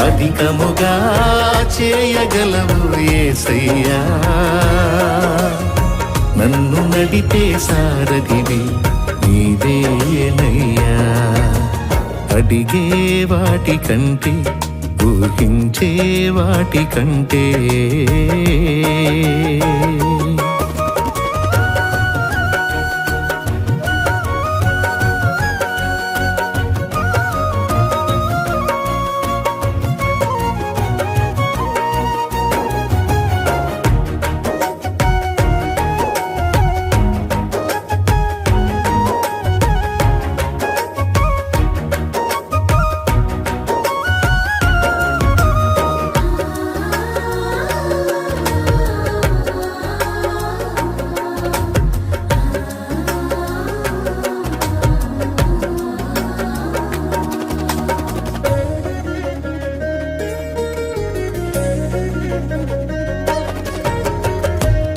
అధికముగా చేయగలవు ఏసయ్యా. నన్ను నడిపే సారథివి నీవేనయ్యా అడిగే వాటి కంటే ఊహించే వాటి కంటే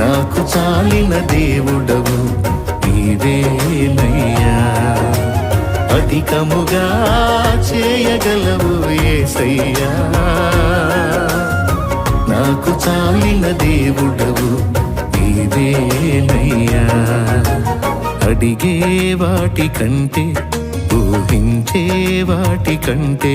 నాకు చాలిన దేవుడవు నీవేనయ్యా అధికముగా చేయగలవు ఏసయ్యా. నాకు చాలిన దేవుడవు నీవేనయ్యా అడిగే వాటి కంటే ఊహించే వాటి కంటే.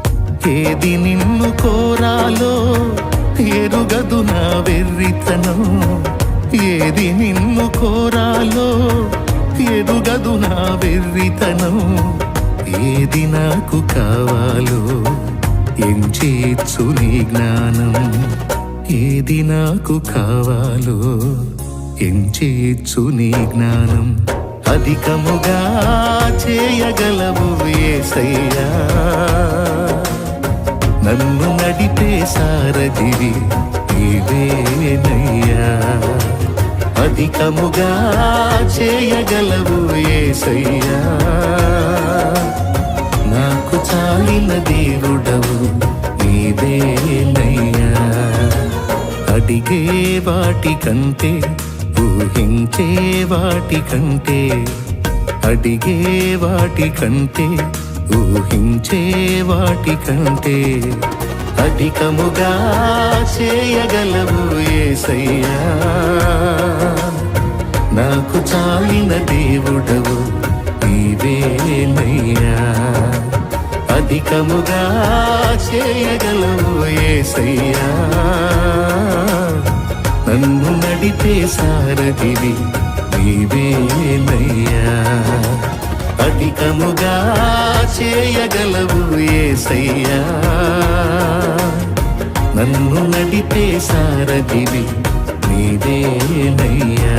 ఏది నిన్ను కోరాలో ఎరుగదు నా వెర్రితనం. ఏది నిన్ను కోరాలో ఎరుగదు నా వెర్రితనం. ఏది నాకు కావాలో ఎంచేచ్చు నీ జ్ఞానం. ఏది నాకు కావాలో ఎంచేచ్చు నీ జ్ఞానం. అధికముగా చేయగలవు ఏసయ్యా. నన్ను నడిపే సారథివి నీవేనయ్యా. అధికముగా చేయగలవు ఏసయ్యా. నాకు చాలిన దేవుడవు నీవేనయ్యా. అడిగే వాటికంటే ఊహించే వాటికంటే అడిగే వాటికంటే ఊహించే వాటి కంటే అధికముగా చేయగలవు ఏసయ్యా. నాకు చాలిన దేవుడవు నీవేనయ్యా. అధికముగా చేయగలవు ఏసయ్యా. నన్ను నడిపే సారథివి నీవేనయ్యా. అధికముగా చేయగలవు ఏసయ్యా. నన్ను నడిపే సారథివి నీవేనయ్యా